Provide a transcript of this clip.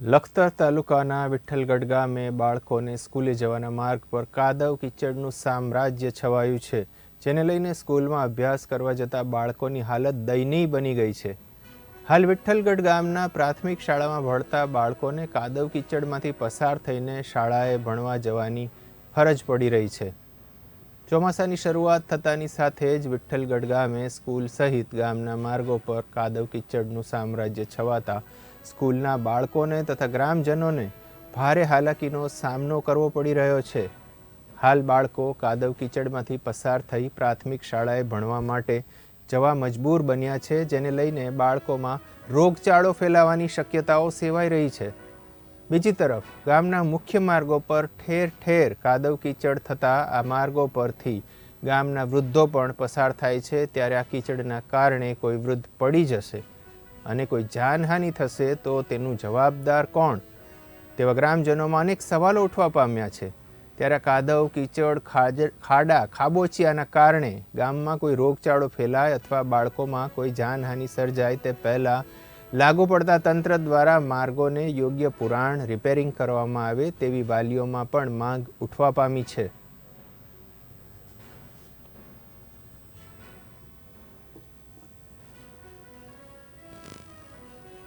લખતર તાલુકાના વિઠ્ઠલગઢ ગામે બાળકોને સ્કૂલે જવાના માર્ગ પર કાદવ કિચડનું સામ્રાજ્ય છવાયું છે, જેને લઈને સ્કૂલમાં અભ્યાસ કરવા જતા બાળકોની હાલત દયનીય બની ગઈ છે. હાલ વિઠ્ઠલગઢ ગામના પ્રાથમિક શાળામાં ભણતા બાળકોને કાદવ કિચડમાંથી પસાર થઈને શાળાએ ભણવા જવાની ફરજ પડી રહી છે. ચોમાસાની શરૂઆત થતાની સાથે જ વિઠ્ઠલગઢ ગામે સ્કૂલ સહિત ગામના માર્ગો પર કાદવ કિચડનું સામ્રાજ્ય છવાતા સ્કૂલના બાળકોને તથા ગ્રામજનોને ભારે હાલાકીનો સામનો કરવો પડી રહ્યો છે. હાલ બાળકો કાદવ કિચડમાંથી પસાર થઈ પ્રાથમિક શાળાએ ભણવા માટે જવા મજબૂર બન્યા છે, જેને લઈને બાળકોમાં રોગચાળો ફેલાવાની શક્યતાઓ સેવાઈ રહી છે. બીજી તરફ, ગામના મુખ્ય માર્ગો પર ઠેર ઠેર કાદવ કીચડ થતા આ માર્ગો પરથી ગામના વૃદ્ધો પણ પસાર થાય છે. ત્યારે આ કીચડના કારણે કોઈ વૃદ્ધ પડી જશે અને કોઈ જાનહાનિ થશે તો તેનું જવાબદાર કોણ? તેવા ગ્રામજનોમાં અનેક સવાલો ઉઠવા પામ્યા છે. ત્યારે કાદવ, કીચડ ખાડા, ખાબોચિયાના કારણે ગામમાં કોઈ રોગચાળો ફેલાય અથવા બાળકોમાં કોઈ જાનહાનિ સર્જાય તે પહેલાં લાગુ પડતા તંત્ર દ્વારા માર્ગોને યોગ્ય પુરાણ રિપેરિંગ કરવામાં આવે તેવી વાલીઓમાં પણ માંગ ઉઠવા પામી છે.